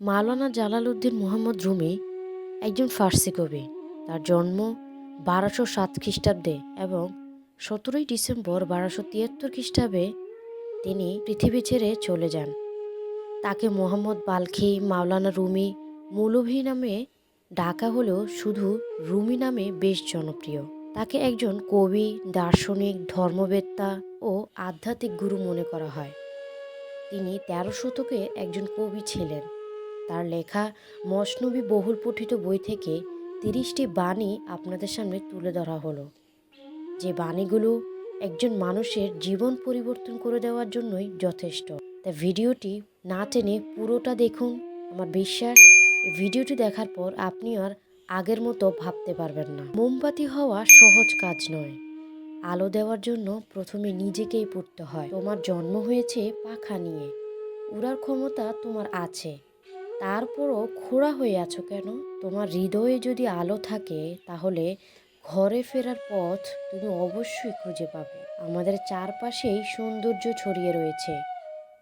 মাওলানা Jalaluddin Mohammad Rumi একজন ফার্সি কবি। তার জন্ম বারোশো সাত খ্রিস্টাব্দে এবং সতেরোই ডিসেম্বর বারোশো তিয়াত্তর খ্রিস্টাব্দে তিনি পৃথিবী ছেড়ে চলে যান। তাকে মোহাম্মদ বালখি মাওলানা রুমি মৌলভী নামে ডাকা হলেও শুধু রুমি নামে বেশ জনপ্রিয়। তাকে একজন কবি, দার্শনিক, ধর্মবেত্তা ও আধ্যাত্মিক গুরু মনে করা হয়। তিনি তেরো শতকে একজন কবি ছিলেন। তার লেখা মসনবী বহুল পঠিত বই থেকে তিরিশটি বাণী আপনাদের সামনে তুলে ধরা হলো। যে বাণীগুলো একজন মানুষের জীবন পরিবর্তন করে দেওয়ার জন্যই যথেষ্ট। তাই ভিডিওটি না টেনে পুরোটা দেখুন, আমার বিশ্বাস ভিডিওটি দেখার পর আপনি আর আগের মতো ভাবতে পারবেন না। মোমবাতি হওয়া সহজ কাজ নয়। আলো দেওয়ার জন্য প্রথমে নিজেকেই পড়তে হয়। তোমার জন্ম হয়েছে পাখা নিয়ে। উড়ার ক্ষমতা তোমার আছে। তারপরও খোড়া হয়ে আছো কেন? তোমার হৃদয়ে যদি আলো থাকে, তাহলে ঘরে ফেরার পথ তুমি অবশ্যই খুঁজে পাবে। আমাদের চারপাশেই সৌন্দর্য ছড়িয়ে রয়েছে।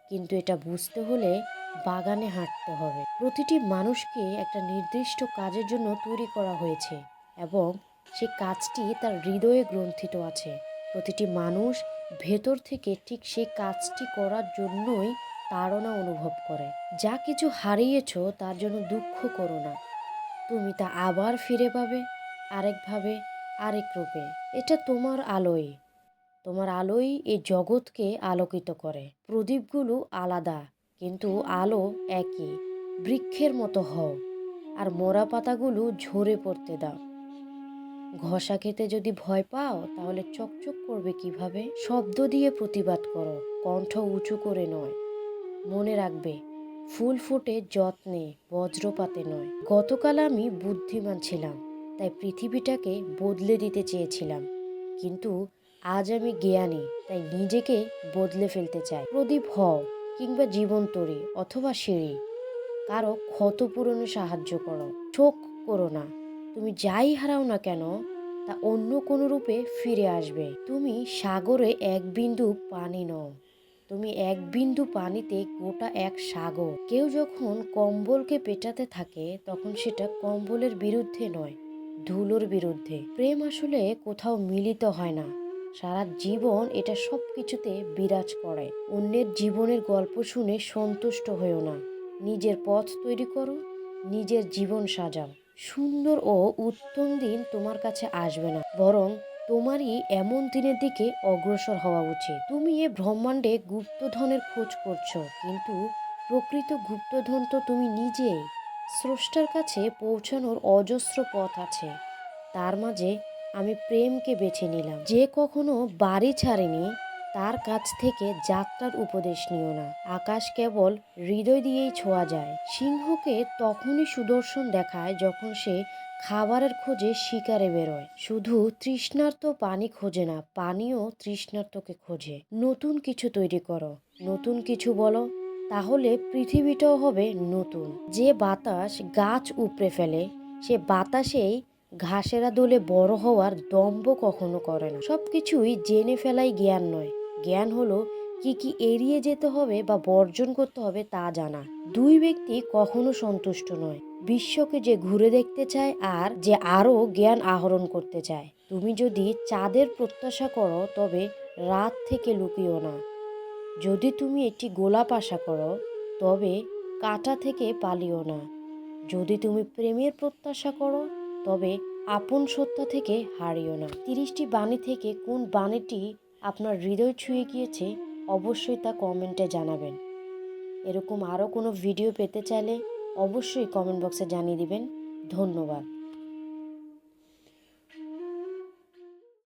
কিন্তু এটা বুঝতে হলে বাগানে হাঁটতে হবে। প্রতিটি মানুষকে একটা নির্দিষ্ট কাজের জন্য তৈরি করা হয়েছে এবং সে কাজটি তার হৃদয়ে গ্রন্থিত আছে। প্রতিটি মানুষ ভেতর থেকে ঠিক সেই কাজটি করার জন্যই তাড়না অনুভব করে। যা কিছু হারিয়েছ তার জন্য দুঃখ করো না। তুমি তা আবার ফিরে পাবে আরেকভাবে আরেক রূপে। এটা তোমার আলোয়। তোমার আলোই এই জগৎকে আলোকিত করে। প্রদীপগুলো আলাদা, কিন্তু আলো একই। বৃক্ষের মতো হও, আর মোরা পাতাগুলো ঝরে পড়তে দাও। ঘষা খেতে যদি ভয় পাও, তাহলে চকচক করবে কীভাবে? শব্দ দিয়ে প্রতিবাদ করো, কণ্ঠ উঁচু করে নয়। মনে রাখবে, ফুল ফুটে যত্নে, বজ্রপাতে নয়। গতকাল আমি বুদ্ধিমান ছিলাম, তাই পৃথিবীটাকে বদলে দিতে চেয়েছিলাম। কিন্তু আজ আমি জ্ঞানী, তাই নিজেকে বদলে ফেলতে চাই। প্রদীপ হও, কিংবা জীবন তরি, অথবা সিঁড়ি। কারও ক্ষত পূরণে সাহায্য করো। শোক করো না। তুমি যাই হারাও না কেন, তা অন্য কোনো রূপে ফিরে আসবে। তুমি সাগরে এক বিন্দু পানি নও। তুমি এক বিন্দু পানিতে গোটা এক সাগর। কেউ যখন কম্বলকে পেটাতে থাকে, তখন সেটা কম্বলের বিরুদ্ধে নয়, ধুলোর বিরুদ্ধে। প্রেম আসলে কোথাও মিলিত হয় না। সারা জীবন এটা সব কিছুতে বিরাজ করে। অন্যের জীবনের গল্প শুনে সন্তুষ্ট হয়েও না। নিজের পথ তৈরি করো, নিজের জীবন সাজাও। সুন্দর ও উত্তম দিন তোমার কাছে আসবে না, বরং তোমারই এমন দিনের দিকে অগ্রসর হওয়া উচিত। তুমি এ ব্রহ্মাণ্ডে গুপ্তধনের খোঁজ করছ, কিন্তু প্রকৃত গুপ্তধন তো তুমি নিজেই। স্রষ্টার কাছে পৌঁছানোর অজস্র পথ আছে। তার মাঝে আমি প্রেমকে বেছে নিলাম। যে কখনো বাড়ি ছাড়েনি তার কাছ থেকে যাত্রার উপদেশ নিও না। আকাশ কেবল হৃদয় দিয়েই ছোঁয়া যায়। সিংহকে তখনই সুদর্শন দেখায় যখন সে খাবারের খোঁজে শিকারে বেরোয়। শুধু তৃষ্ণার্ত পানি খোঁজে না, পানিও তৃষ্ণার্তকে খোঁজে। নতুন কিছু তৈরি করো। নতুন কিছু বলো, তাহলে পৃথিবীটাও হবে নতুন। যে বাতাস গাছ উপড়ে ফেলে, সে বাতাসেই ঘাসেরা দোলে বড় হওয়ার দম্ভ কখনো করে না। সব কিছুই জেনে ফেলাই জ্ঞান নয়। জ্ঞান হলো কি কি এড়িয়ে যেতে হবে বা বর্জন করতে হবে তা জানা। দুই ব্যক্তি কখনো সন্তুষ্ট নয়। বিশ্বকে যে ঘুরে দেখতে চায় আর যে আরও জ্ঞান আহরণ করতে চায়। তুমি যদি চাঁদের প্রত্যাশা করো, তবে রাত থেকে লুকিও না। যদি তুমি একটি গোলাপ আশা করো, তবে কাটা থেকে পালিও না। যদি তুমি প্রেমের প্রত্যাশা করো, তবে আপন সত্তা থেকে হারিও না। তিরিশটি বাণী থেকে কোন বাণীটি আপনার হৃদয় ছুঁয়ে গিয়েছে, অবশ্যই তা কমেন্টে জানাবেন। এরকম আরও কোনো ভিডিও পেতে চাইলে অবশ্যই কমেন্ট বক্সে জানিয়ে দিবেন। ধন্যবাদ।